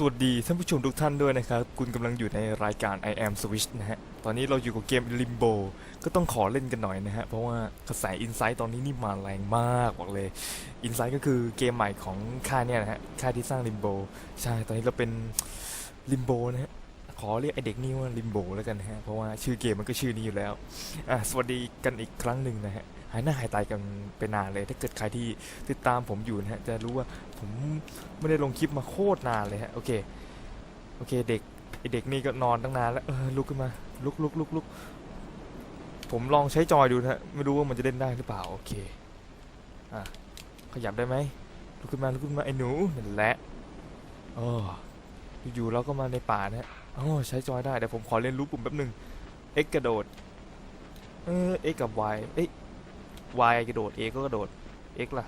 สวัสดีท่านผู้ชมทุกท่านด้วยนะครับ คุณกำลังอยู่ในรายการ I am Switch นะฮะ ตอนนี้เราอยู่กับเกม Limbo ก็ต้องขอเล่นกันหน่อยนะฮะ เพราะว่ากระแส Insight ตอนนี้นี่มาแรงมากบอกเลย Insight ก็คือเกมใหม่ของค่ายเนี่ยนะฮะ ค่ายที่สร้าง Limbo ใช่ ตอนนี้เราเป็น Limbo นะฮะ ขอเรียกไอเด็กนี่ว่า Limbo แล้วกันนะฮะ เพราะว่าชื่อเกมมันก็ชื่อนี้อยู่แล้ว อะ สวัสดีกันอีกครั้งหนึ่งนะฮะ หายหน้าหายตายกันไปนานเลย ถ้าเกิดใครที่ติดตามผมอยู่นะฮะจะรู้ว่าผมไม่ได้ลงคลิปมาโคตรนานเลยฮะโอเคโอเคเด็กไอเด็กนี่ก็นอนตั้งนานแล้วเออลุกขึ้นมาลุกลุกลุกลุกผมลองใช้จอยดูนะฮะไม่รู้ว่ามันจะเล่นได้หรือเปล่าโอเคอะขยับได้ไหมลุกขึ้นมาลุกขึ้นมาไอ้หนูนั่นแหละอ๋ออยู่ๆเราก็มาในป่านะฮะอ๋อใช้จอยได้เดี๋ยวผมขอเรียนรู้ปุ่มแป๊บหนึ่ง X กระโดดเออ X กับ Y เอ้ย Y กระโดด A ก็กระโดด X ล่ะ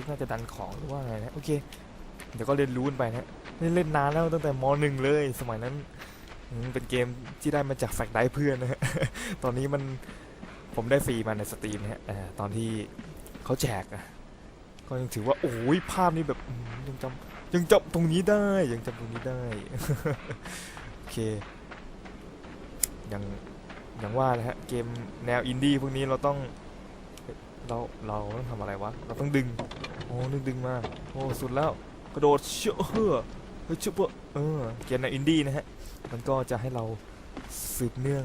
X น่าจะดันของหรือว่าไงนะ โอเค เดี๋ยวก็เรียนรู้กันไปนะเล่นเล่นนานแล้วตั้งแต่มหนึ่งเลย สมัยนั้นเป็นเกมที่ได้มาจากแฟกได้เพื่อนนะฮะ ตอนนี้มันผมได้ฟรีมาในสตรีมนะฮะตอนที่เขาแจกอะก็ยังถือว่าโอ้ยภาพนี้แบบยังจำยังจำตรงนี้ได้ยังจำตรงนี้ได้โอเคยังยังว่านะฮะเกมแนวอินดี้พวกนี้เราต้อง เราเราต้องทำอะไรวะ เราต้องดึง โอ้ดึงดึงมา โอ้สุดแล้ว กระโดดเชื่อเฮ้อเฮ้ยชุบเปอร์เออเกมในอินดี้นะฮะ มันก็จะให้เราสืบเนื่อง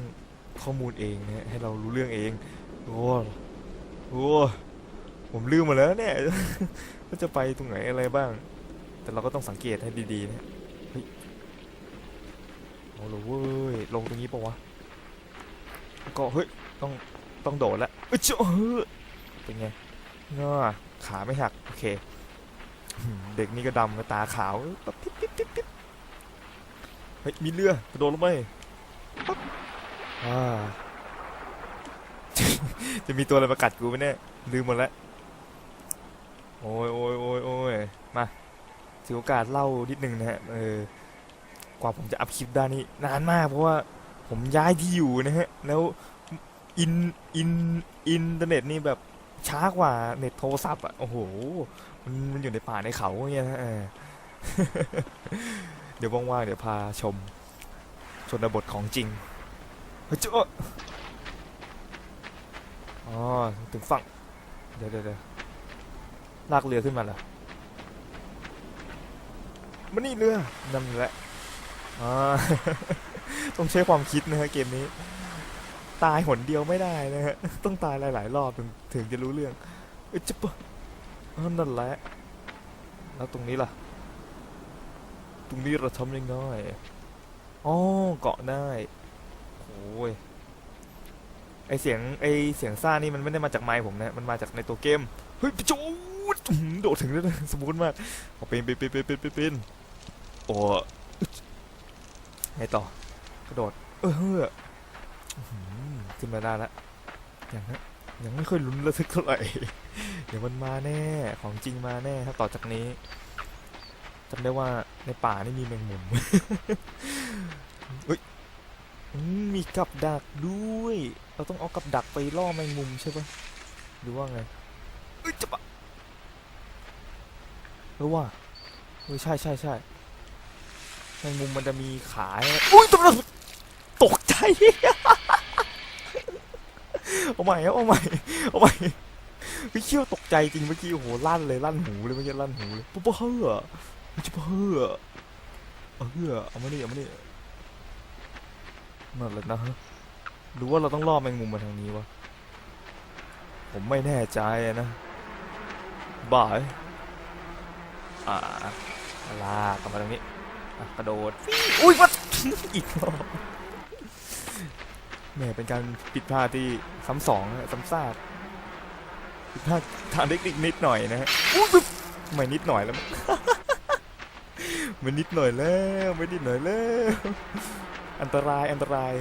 ข้อมูลเองนะฮะให้เรารู้เรื่องเอง โอ้โหผมลืมมาแล้วเนี่ยว่าจะไปตรงไหนอะไรบ้าง แต่เราก็ต้องสังเกตให้ดีๆนะฮะเฮ้ยเอาเลยเว้ย ลงตรงนี้ปะวะ ก็เฮ้ย ต้องต้องโดดละเอ้ยเจ้า เฮ้ยเป็นไงง่าขาไม่หัก โอเคอืมเด็กนี่ก็ดำก็ตาขาวปั๊บปิ๊บปิ๊บปิ๊บปิ๊บเฮ้ย มีเรือกระโดดลงไปปั๊บอ่าจะมีตัวอะไรมากัดกูไหมเนี่ยลืมหมดแล้ว โอ้ยโอ้ยโอ้ยโอ้ยมาถือโอกาสเล่านิดนึงนะฮะ เออ กว่าผมจะอัพคลิปได้นี่นานมาก เพราะว่าผมย้ายที่อยู่นะฮะ แล้วอิน อิน อินเทอร์เน็ตนี่แบบ ช้ากว่าเน็ตโทรศัพท์อะ โอ้โห มันมันอยู่ในป่าในเขาเงี้ยนะเดี๋ยวว่างๆเดี๋ยวพาชมชนบทของจริงเฮ้ยเจ้าอ๋อ ถึงฝั่งเดี๋ยวเดี๋ยวเดี๋ยวลากเรือขึ้นมาเหรอมันนี่เรือนั่นแหละ อ่า ต้องใช้ความคิดนะฮะเกมนี้ ตายหนเดียวไม่ได้นะฮะ ต้องตายหลาย ๆ รอบถึงถึงจะรู้เรื่องเอ้ยเจ๊ปะนั่นแหละ แล้วตรงนี้ล่ะ ตรงนี้เราทำยังไงอ๋อเกาะได้โอ้ยไอเสียงไอเสียงซ่านี่มันไม่ได้มาจากไมค์ผมนะมันมาจากในตัวเกม เฮ้ยพี่โจดโดดถึงแล้วนะสมูทมากเอาเป็นเป็นเป็นเป็นเป็นป็นเป็นโอ้ไงต่อกระโดด เออ ขึ้นมาได้แล้วยังยังไม่ค่อยลุ้นระทึกเท่าไหร่เดี๋ยวมันมาแน่ของจริงมาแน่ถ้าต่อจากนี้จำได้ว่าในป่านี่มีแมงมุมเฮ้ยมีกับดักด้วย เราต้องเอากับดักไปล่อแมงมุมใช่ปะหรือว่าไงเอ้ยจะปะหรือว่าเออใช่ใช่ใช่แมงมุมมันจะมีขาอุ้ยตกตกใจ เอาใหม่เอาใหม่เอาใหม่พี่เชี่ยวตกใจจริงเมื่อกี้โอ้โหลั่นเลยลั่นหูเลยเมื่อกี้ลั่นหูเลยปุ๊บปุ๊บเฮ้อจะเฮ้อเออเอามานี่เอามานี่นั่นแหละนะหรือว่าเราต้องล่อแมงมุมมาทางนี้วะผมไม่แน่ใจนะบ่ายอ่าลากลับมาตรงนี้กระโดดอุ้ยวัดอีกรอบ แหม่เป็นการผิดพลาดที่ซ้ำสองซ้ำซากผิดพลาดทางเทคนิคนิดหน่อยนะฮะไม่นิดหน่อยแล้วมันนิดหน่อยแล้วไม่นิดหน่อยแล้วอันตรายอันตราย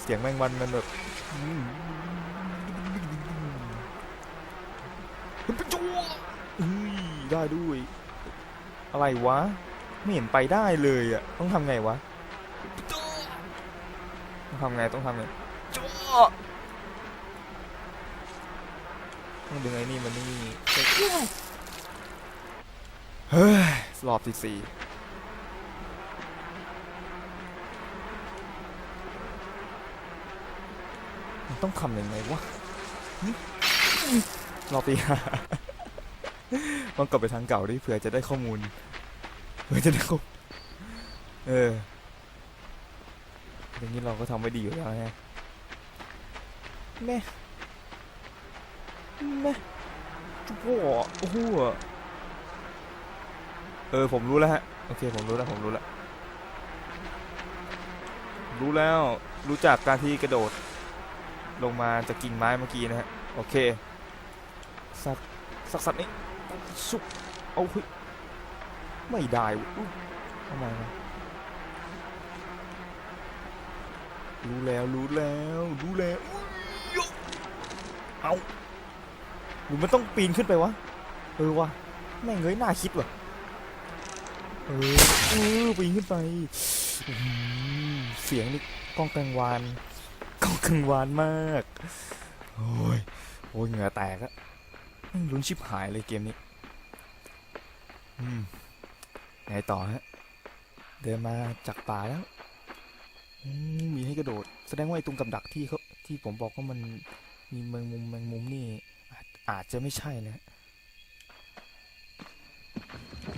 เสียงแมงวันมันแบบอืมมันเป็นจัวอุ้ยได้ด้วย อะไรวะ ไม่เห็นไปได้เลยอะ ต้องทำไงวะ ต้องทำไงต้องทำไง ต้องดึงไอ้นี่มันนี่เฮ้ยรอบที่สี่มันต้องทำยังไงวะรอบที่ห้าลองกลับไปทางเก่าดิเผื่อจะได้ข้อมูลเผื่อจะได้ครบเอออย่างนี้เราก็ทำไว้ดีอยู่แล้วไง แม่แม่จุ๊บโอ้โหเออผมรู้แล้วฮะโอเคผมรู้แล้วผมรู้แล้วรู้แล้วรู้จักการที่กระโดด ลงมาจากกิ่งไม้เมื่อกี้นะฮะโอเคสักสักสัตว์นี้สุกเอาเฮ้ยไม่ได้ทำไมวะรู้แล้วรู้แล้วรู้แล้ว เอาหรือมันต้องปีนขึ้นไปวะ เออวะแม่งเงยน่าคิดว่ะ เออเออปีนขึ้นไปอื้อหือเสียงนี่ก้องกังวานก้องกังวานมาก โอ้ย โอ้ยเหงื่อแตกอะแม่งลุ้นชิบหายเลยเกมนี้ อืม ไงต่อฮะ เดินมาจากป่าแล้วอืมมีให้กระโดด แสดงว่าไอ้ตรงกับดักที่เขาที่ผมบอกว่ามัน มีแมงมุมแมงมุมนี่อาจอาจจะไม่ใช่นะ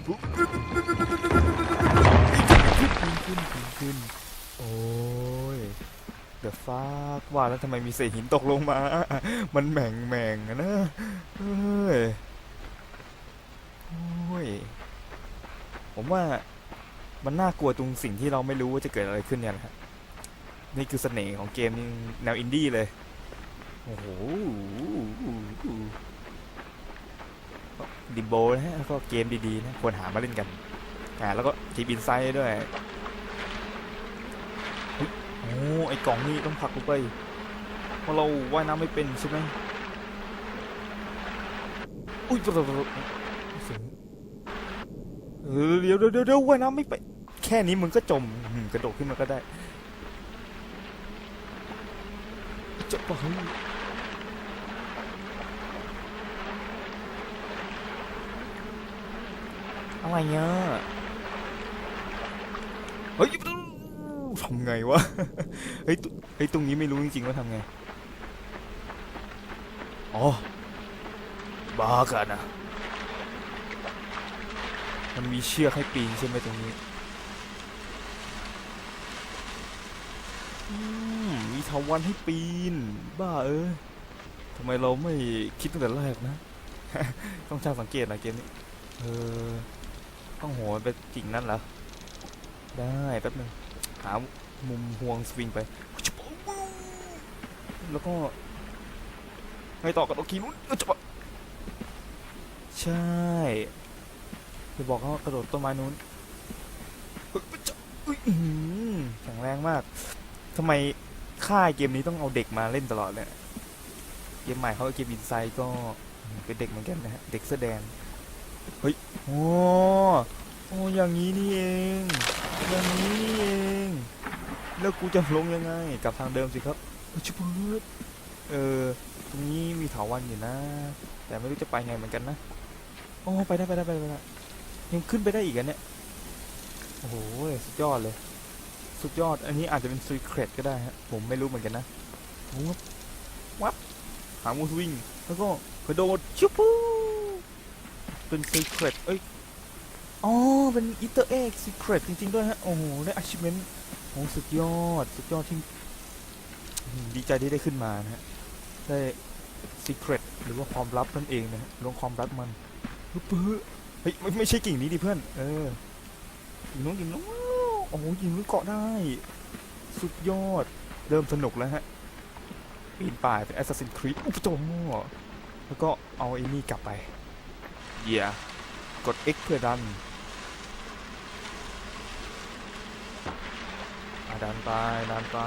ขึ้นขึ้นขึ้นขึ้นโอ้ยเดอะฟากว่าแล้วทำไมมีเศษหินตกลงมา มันแหม่งแหม่งนะเฮ้ยโอ้ย ผมว่ามันน่ากลัวตรงสิ่งที่เราไม่รู้ว่าจะเกิดอะไรขึ้นเนี่ยแหละนี่คือเสน่ห์ของเกมแนวอินดี้เลย โอ้โหดิมโบนะฮะแล้วก็เกมดีๆนะควรหามาเล่นกันอ่าแล้วก็ทีมอินไซด์ด้วยโอ้ไอกล่องนี่ต้องผลักลงไปเพราะเราว่ายน้ำไม่เป็นใช่ไหมอุ้ยปะปะปะเสียงเออเดี๋ยวเดี๋ยวเดี๋ยวว่ายน้ำไม่เป็นแค่นี้มึงก็จมอืมกระโดดขึ้นมาก็ได้จะไป อะไรเงี้ยเฮ้ยทำไงวะ เฮ้ยตุเฮ้ยตรงนี้ไม่รู้จริงๆว่าทำไง อ๋อ บ้ากันนะมันมีเชือกให้ปีนใช่ไหมตรงนี้อืมมีเถาวันให้ปีน บ้าเออทำไมเราไม่คิดตั้งแต่แรกนะ ต้องช่างสังเกตนะเกมนี้ เออ ต้องโหนไปกิ่งนั่นเหรอ ได้แป๊บนึงหามุมห่วงสวิงไป แล้วก็ไงต่อกันโอเคนู้นเออจะปะใช่จะบอกเขาว่ากระโดดต้นไม้นู้นเฮ้ยจะอุ๊ยอื้อหือแข็งแรงมากทำไมค่ายเกมนี้ต้องเอาเด็กมาเล่นตลอดเลยเกมใหม่เขาเกมอินไซด์ก็เป็นเด็กเหมือนกันนะฮะ เด็กเสื้อแดง เฮ้ยโอ้โอ้อย่างนี้นี่เอง อย่างนี้นี่เอง แล้วกูจะลงยังไงกลับทางเดิมสิครับเออชิบเบิดเออตรงนี้มีเถาวันอยู่นะ แต่ไม่รู้จะไปไงเหมือนกันนะโอ้ไปได้ไปได้ไปได้ไปได้ยังขึ้นไปได้อีกอันเนี่ยโอ้โหสุดยอดเลย สุดยอดอันนี้อาจจะเป็นซีเครตก็ได้ฮะผมไม่รู้เหมือนกันนะวับวับหามูสวิ่งแล้วก็กระโดดชิบปู เป็นซีเครตเอ้ย อ๋อ เป็นอีเตอร์เอ็กซีเครตจริง ๆ ด้วยฮะ โอ้โห ได้ achievement โอ้สุดยอด สุดยอดที่ดีใจที่ได้ขึ้นมานะฮะ ได้ secret หรือว่าความลับนั่นเองนะฮะลงความลับมันปึ๊บเฮ้ยไม่ไม่ใช่กิ่งนี้ดิเพื่อน เออกิ่งนู้นกิ่งนู้นโอ้โหกิ่งนู้นเกาะได้ สุดยอด เริ่มสนุกแล้วฮะปีนป่ายเป็น Assassin's Creed อุปโจมแล้วก็เอาไอ้นี่กลับไป เยียกด X เพื่อดันอดันไปดันไป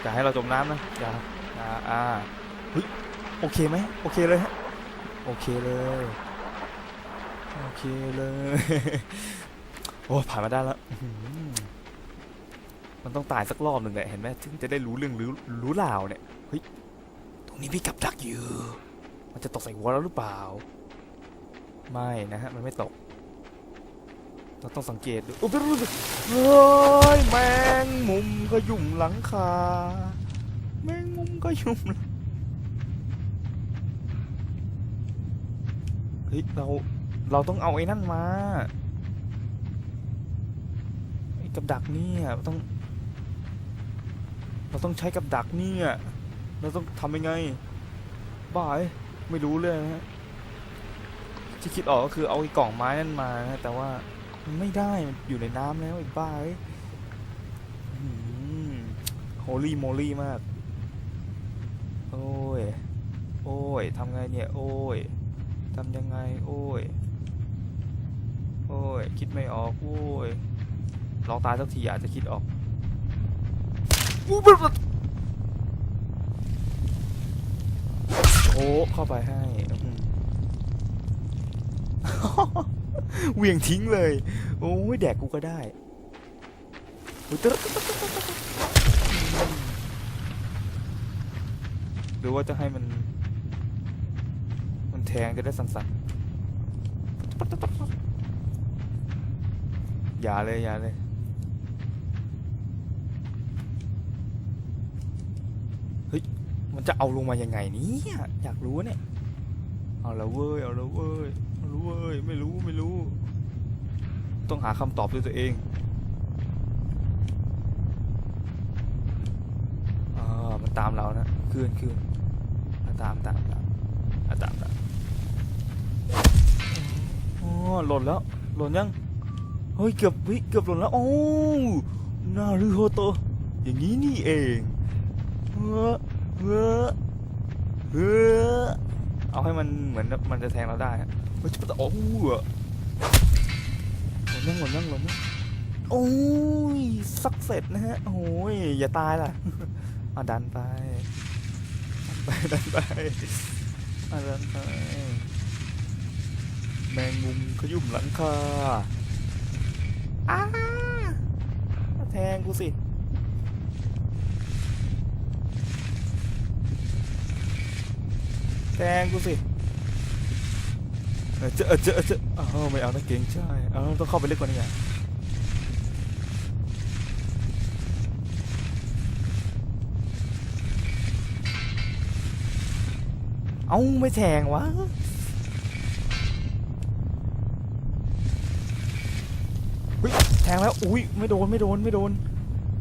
อย่าให้เราจมน้ำนะอย่าอย่าอ่าเฮ้ยโอเคไหมโอเคเลยฮะโอเคเลยโอเคเลยโอ้ผ่านมาได้แล้ว มันต้องตายสักรอบหนึ่งแหละเห็นไหมถึงจะได้รู้เรื่องรู้รู้ราวเนี่ยเฮ้ยตรงนี้มีกับดักอยู่ มันจะตกใส่หัวเราหรือเปล่า ไม่นะฮะมันไม่ตก เราต้องสังเกตดูโอุ๊ยเฮ้ยแมงมุมก็ยุ่มหลังคาแมงมุมก็ยุ่มเฮ้ยเราเราต้องเอาไอ้นั่นมาไอ้กับดักเนี่ยต้อง เราต้องใช้กับดักเนี่ย เราต้องทำยังไงบ้าเอ้ยไม่รู้เลยนะฮะที่คิดออกก็คือเอาไอ้กล่องไม้นั่นมานะแต่ว่ามันไม่ได้มันอยู่ในน้ำแล้วไอ้บ้าเอ้ยโฮลี่โมลี่มาก โอ้ย โอ้ยทำไงเนี่ย โอ้ยทำยังไง โอ้ย โอ้ย คิดไม่ออก โอ้ย ลองตายสักทีอาจจะคิดออก อู้บโอ้เข้าไปให้อื้อหือเหวี่ยงทิ้งเลย โอ้ยแดกกูก็ได้อุ๊ยตึ๊ดหรือว่าจะให้มัน มันแทงจะได้สั่นๆอย่าเลยอย่าเลย เฮ้ย มันจะเอาลงมายังไงเนี่ยอยากรู้เนี่ย เอาละเว้ย เอาละเว้ยเอาละเว้ย ไม่รู้ไม่รู้ ต้องหาคำตอบด้วยตัวเองอ่ามันตามเรานะคืนคืนอะตามตามตามตามตามอ๋อหล่นแล้ว หล่นยัง เฮ้ย เกือบเฮ้ยเกือบหล่นแล้ว โอ้นารูโฮโตอย่างนี้นี่เองเฮ้อ เฮ้อเฮ้อเอาให้มันเหมือนมันจะแทงเราได้อะเฮ้ยจะโอ้โหหล่นยังหล่นยังหล่นยังโอ้ยสักเสร็จนะฮะ โอ้ยอย่าตายล่ะเอาดันไปดันไปดันไปเอาดันไปแมงมุมขยุ่มหลังคาอ้าแทงกูสิ แทงกูสิเออเจอเออเจอเอ้าไม่เอานะเก่งใช่เอาต้องเข้าไปลึกกว่านี้อะเอ้าไม่แทงวะแทงแล้ว อุ้ยไม่โดน ไม่โดน ไม่โดน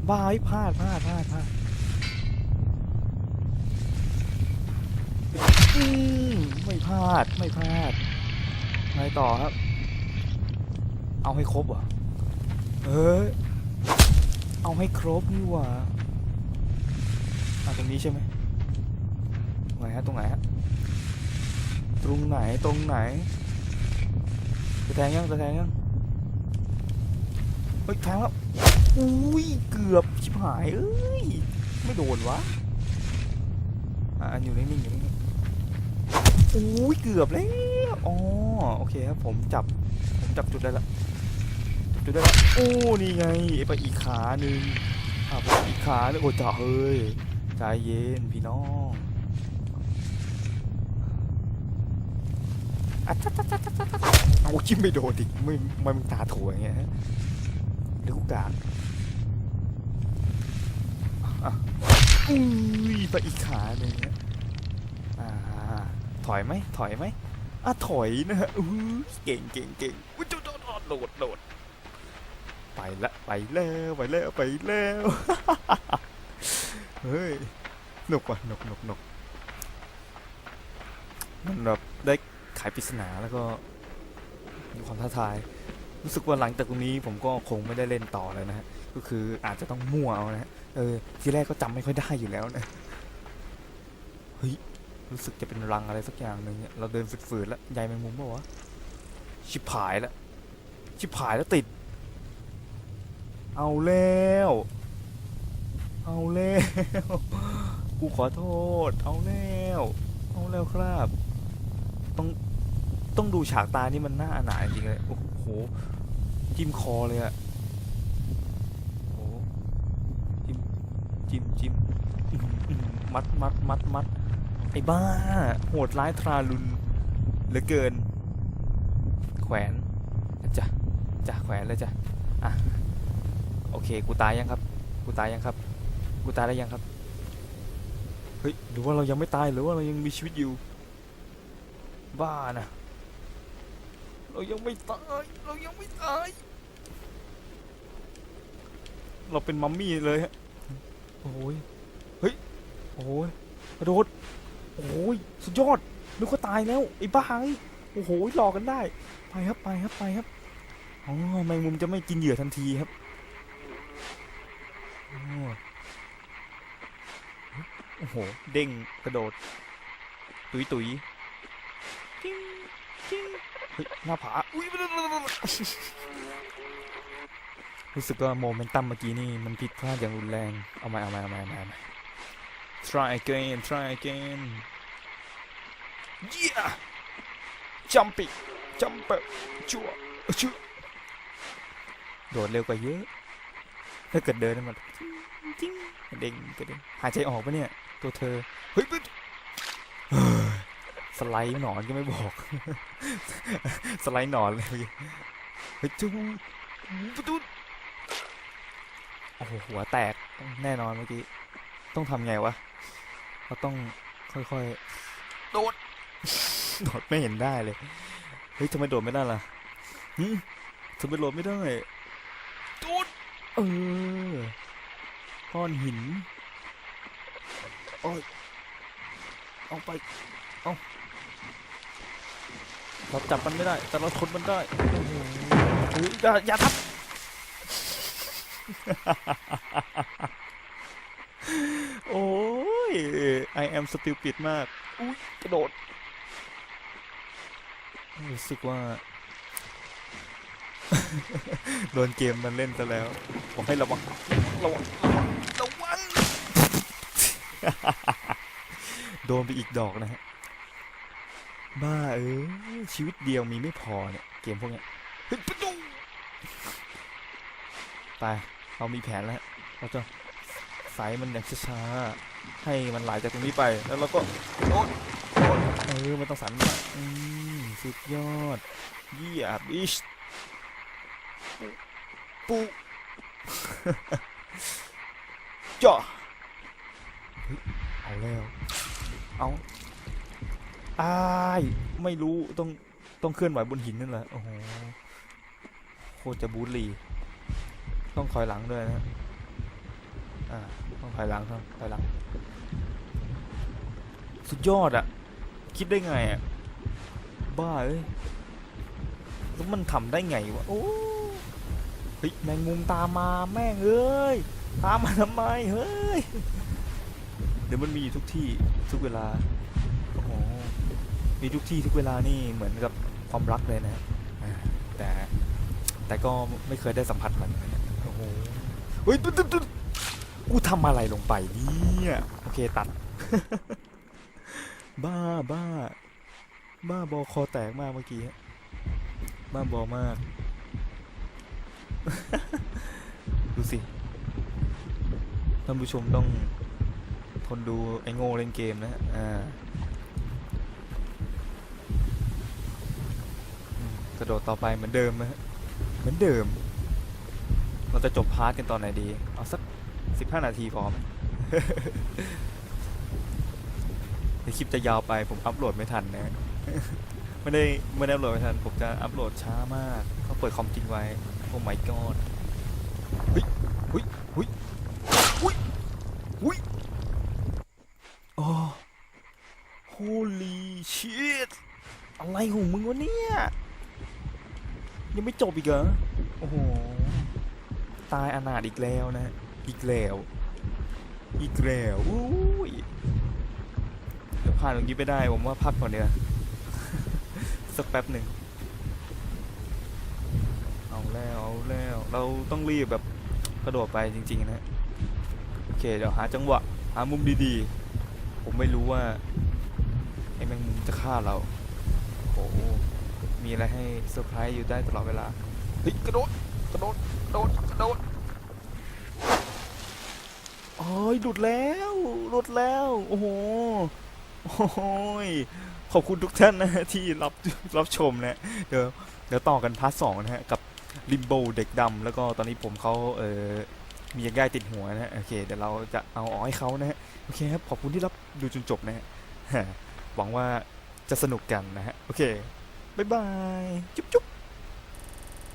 บ้าพลาดพลาดพลาดพลาด ลาดไม่พลาดไงต่อครับ เอาให้ครบเหรอเอ้ยเอาให้ครบนี่หว่าอะตรงนี้ใช่ไหมไหนฮะตรงไหนฮะตรงไหนตรงไหนจะแทงยังจะแทงยังเฮ้ยแทงแล้วอุ้ยเกือบชิบหายเอ้ยไม่โดนวะอะอันอยู่นิ่งๆอยู่นิ่ง อุ้ยเกือบแล้วอ๋อโอเคครับผมจับผมจับจุดได้ละจับจุดได้ละโอ้นี่ไงไปอีกขาหนึ่งอะไปอีกขาหนึงโอ้จ่าเฮ้ยใจเย็นพี่น้องอะจ๊ะจ๊ะจ๊ะจ๊ะจ๊ะจ๊ะเอาจิ้มไม่โดนดิไม่ไม่มึงตาโถอย่างเงี้ยฮะหรือกูกลางอะอุ้ยไปอีกขาหนึ่งเนี่ย ถอยไหมถอยไหมอะถอยนะฮะอุ้เก่งเก่งเก่งอุ้ยโดดโดดโดดโดดไปละไปแล้วไปแล้วไปแล้วเฮ้ยหนุกว่ะหนุกหนุกหนุกมันแบบได้ไขปริศนาแล้วก็มีความท้าทาย รู้สึกว่าหลังจากตรงนี้ผมก็คงไม่ได้เล่นต่อแล้วนะฮะก็คืออาจจะต้องมั่วเอานะฮะเออทีแรกก็จำไม่ค่อยได้อยู่แล้วนะเฮ้ย รู้สึกจะเป็นรังอะไรสักอย่างหนึ่งเนี่ยเราเดินฝืดๆแล้วใยแมงมุมป่าวะชิบหายแล้วชิบหายแล้วติด เอาแล้ว เอาแล้ว กูขอโทษ เอาแล้ว เอาแล้วครับ ต้องต้องดูฉากตานี่มันน่าอนาจริงเลย โอ้โห จิ้มคอเลยอะโอ้จิ้ม จิ้มจิ้มอื้อหืออื้อหือมัดมัดมัดมัด ไอ้บ้า โหดร้ายทรารุณเหลือเกิน แขวนจจะจ้ะแขวนเลยจ้ะอะโอเค กูตายยังครับ กูตายยังครับ กูตายได้ยังครับ เฮ้ย หรือว่าเรายังไม่ตาย หรือว่าเรายังมีชีวิตอยู่ บ้านะ เรายังไม่ตาย เรายังไม่ตาย เราเป็นมัมมี่เลยฮะ โอ้ย เฮ้ย โอ้ยกระโดด โอ้ยสุดยอดนึกว่าตายแล้วไอ้บ้าไอ้โอ้โหหลอกกันได้ ไปครับไปครับไปครับอ๋อแมงมุมจะไม่กินเหยื่อทันทีครับโอ้โห เด้งกระโดด ตุยตุยจิ้งจิ้งเฮ้ยหน้าผาอุ้ยรู้สึกว่าโมเมนตัมเมื่อกี้นี่มันผิดพลาดอย่างรุนแรง เอาใหมเอาใหม่เอาใหม่เอาใหม่เอาใหม่ try again try again yeah jumping jump ชัวชัวโดดเร็วกว่าเยอะ ถ้าเกิดเดินมันจิ้งกระเด้งกระเด้งหายใจออกปะเนี่ย ตัวเธอ เฮ้ยปึ๊ดสไลด์หนอนก็ไม่บอก สไลด์หนอนเลยเฮ้ยจุ๊งประตูโอ้โหหัวแตกแน่นอนเมื่อกี้ ต้องทำไงวะ เราต้องค่อยๆ โดด โดดไม่เห็นได้เลย เฮ้ยทำไมโดดไม่ได้ล่ะหืมทำไมโดดไม่ได้โดดเออก้อนหินโอ้ยเอาไป เอาเราจับมันไม่ได้ แต่เราทนมันได้โอ้โหเฮ้ยอย่าอย่าทับโอ้ย I am stupid มากอุ้ยกระโดด รู้สึกว่า โดนเกมมันเล่นซะแล้วบอกให้ระวัง ระวัง ระวัง โดนไปอีกดอกนะฮะ บ้าเออชีวิตเดียวมีไม่พอเนี่ย เกมพวกเนี้ยเฮ้ยประตูไปเรามีแผนแล้วเราจะใส่มันอย่างช้าๆ ให้มันไหลจากตรงนี้ไป แล้วเราก็โดดโดดเออมันต้องสันมาอืมสุดยอด เยี่ยบิชปูจ่อเฮ้ยเอาแล้ว เอาอายไม่รู้ ต้อง ต้องเคลื่อนไหวบนหินนั่นแหละ โอ้โห โคตรจะบูลลี ต้องคอยหลังด้วยนะ อ่าต้องคอยหลังต้องคอยหลัง สุดยอดอะคิดได้ไงอะบ้าเอ้ยแล้วมันทำได้ไงวะโอ้เฮ้ยแมงมุมตามมาแม่งเอ้ยตามมาทำไมเฮ้ยเดี๋ยวมันมีอยู่ทุกที่ทุกเวลาโอ้โหมีทุกที่ทุกเวลานี่เหมือนกับความรักเลยนะแต่แต่ก็ไม่เคยได้สัมผัสมันโอ้โหเฮ้ยตุ๊ดตุ๊ดตุ๊ด กูทำอะไรลงไปเนี่ย โอเคตัด บ้าบ้า บ้าบอคอแตกมากเมื่อกี้ฮะบ้าบอมาก ดูสิ ท่านผู้ชมต้องทนดูไอ้โง่เล่นเกมนะฮะอ่าอืมกระโดดต่อไปเหมือนเดิมนะฮะเหมือนเดิม เราจะจบพาร์ทกันตอนไหนดี เอาสัก สิบห้านาทีพอไหมคลิปจะยาวไปผมอัพโหลดไม่ทันนะไม่ได้ไม่ได้อัพโหลดไม่ทัน ผมจะอัพโหลดช้ามากเขาเปิดคอมจริงไว้โอ้ my god เฮ้ยเฮ้ยเฮ้ยเฮ้ยเฮ้ยโอ้ holy shit อะไรของมึงวะเนี่ย ยังไม่จบอีกเหรอ โอ้โห ตายอนาถอีกแล้วนะ อีกแล้ว อีกแล้วอุ้ยเดี๋ยวผ่านตรงนี้ไปได้ผมว่าพักก่อนเนีกว่ยสักแป๊บหนึ่งเอาแล้วเอาแล้ว เราต้องรีบแบบกระโดดไปจริง ๆ นะโอเคเดี๋ยวหาจังหวะหามุมดีๆ ผมไม่รู้ว่าไอ้แมงมุมจะฆ่าเราโอ้มีอะไรให้เซอร์ไพรส์อยู่ได้ตลอดเวลาเฮ้ยกระโดดกระโดดกระโดดกระโดด อ้ยหลุดแล้วหลุดแล้ว โอ้โหโอ้ยขอบคุณทุกท่านนะฮะที่รับรับชมนะเดี๋ยวเดี๋ยวต่อกันพาร์ทสองนะฮะกับลิมโบเด็กดำแล้วก็ตอนนี้ผมเขาเออมียาง่ายติดหัวนะฮะโอเคเดี๋ยวเราจะเอาออกให้เขานะฮะโอเคครับขอบคุณที่รับดูจนจบนะฮะหวังว่าจะสนุกกันนะฮะโอเคบ๊ายบายจุ๊บจุ๊บ